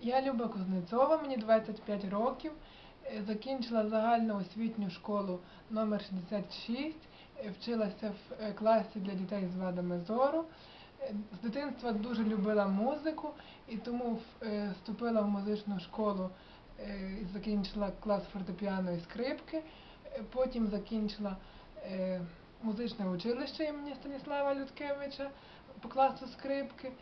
Я Люба Кузнецова, мені 25 років. Е, Закінчила загальну освітню школу номер 66. Е, Вчилася в е, класі для дітей з вадами зору. З дитинства дуже любила музику і тому вступила в музичну школу закінчила клас фортепіано і скрипки. Потім закінчила музичне училище імені Станіслава Людкевича по класу скрипки.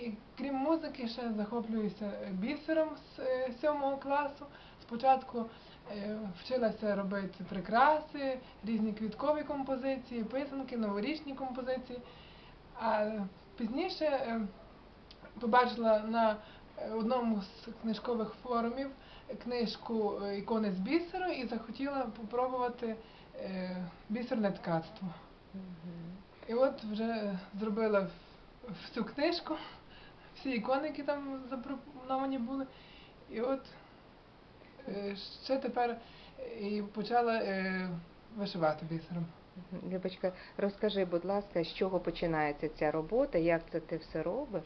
І крім музики, ще захоплююся бісером з е, сьомого класу. Спочатку е, вчилася робити прикраси, різні квіткові композиції, писанки, новорічні композиції. А пізніше е, побачила на одному з книжкових форумів книжку ікони з бісеру і захотіла попробувати е, бісерне ткацтво. І от вже зробила всю книжку, всі ікони, які там запропоновані були. І от е, ще тепер е, і почала е, вишивати бісером. Любочка, розкажи, будь ласка, з чого починається ця робота, як це ти все робиш?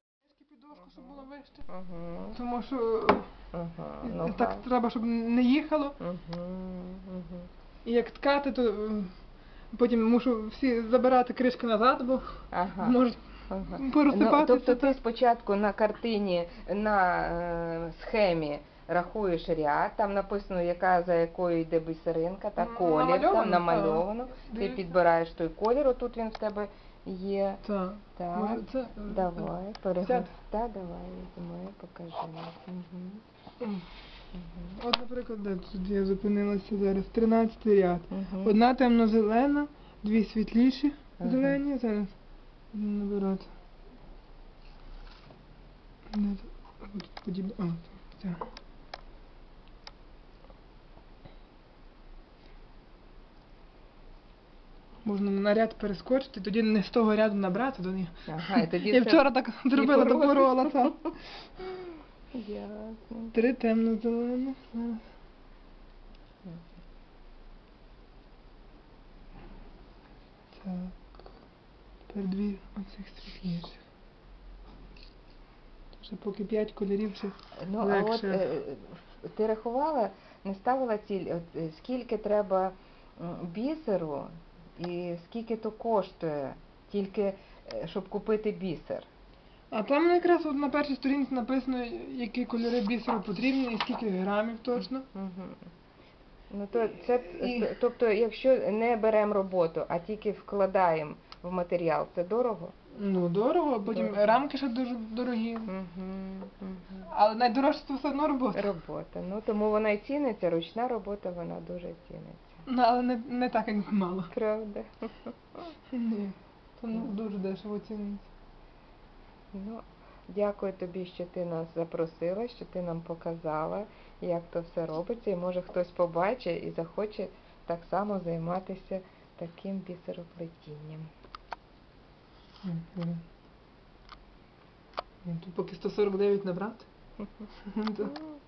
Підошку, щоб було вище. Ага, Тому що е, ну, так треба, щоб не їхало. Угу, угу. І як ткати, то потім мушу всі забирати кришки назад, бо Ага. можуть ага. Ну, тобто ти спочатку на картині, на е, схемі рахуєш ряд, там написано, яка за якою йде бисеринка, та колір намальовано, там намальовано. Ти підбираєш той колір, отут він в тебе є. Так. Так. Може, це, е, Давай, Сяд. перегляд. Так, давай, візьми, покажи. Угу. Угу. От, наприклад, де тут я зупинилася зараз. 13 ряд. Угу. Одна темно-зелена, дві світліші Ага. зелені. Зараз набирати. Де тут? От подібне. А, ця. Можна на ряд перескочити, тоді не з того ряду набрати до них. Ага, і тоді Я це- вчора так зробила, так. Ясно. Три темно-зелені. Зараз. Так. Тепер дві оцих світліших. Ще поки п'ять кольорів ще. Ну, а от е, е, ти рахувала, не ставила ціль, от, е, скільки треба м, бісеру і скільки то коштує, тільки е, щоб купити бісер. А там якраз от на першій сторінці написано, які кольори бісеру потрібні і скільки грамів точно. Угу. Ну, то це, І- тобто, якщо не беремо роботу, а тільки вкладаємо в матеріал, це дорого? Ну, дорого, потім Дорого. рамки ще дуже дорогі. Угу. Угу. Але найдорожче це все одно робота. Робота. Ну тому вона і ціниться, ручна робота вона дуже ціниться. Ну, але не, не так, як мало. Правда? Ні. Це ну, дуже дешево ціниться. Ну, дякую тобі, що ти нас запросила, що ти нам показала, як то все робиться, і може хтось побачить і захоче так само займатися таким бісероплетінням. Тут поки 149 набрати.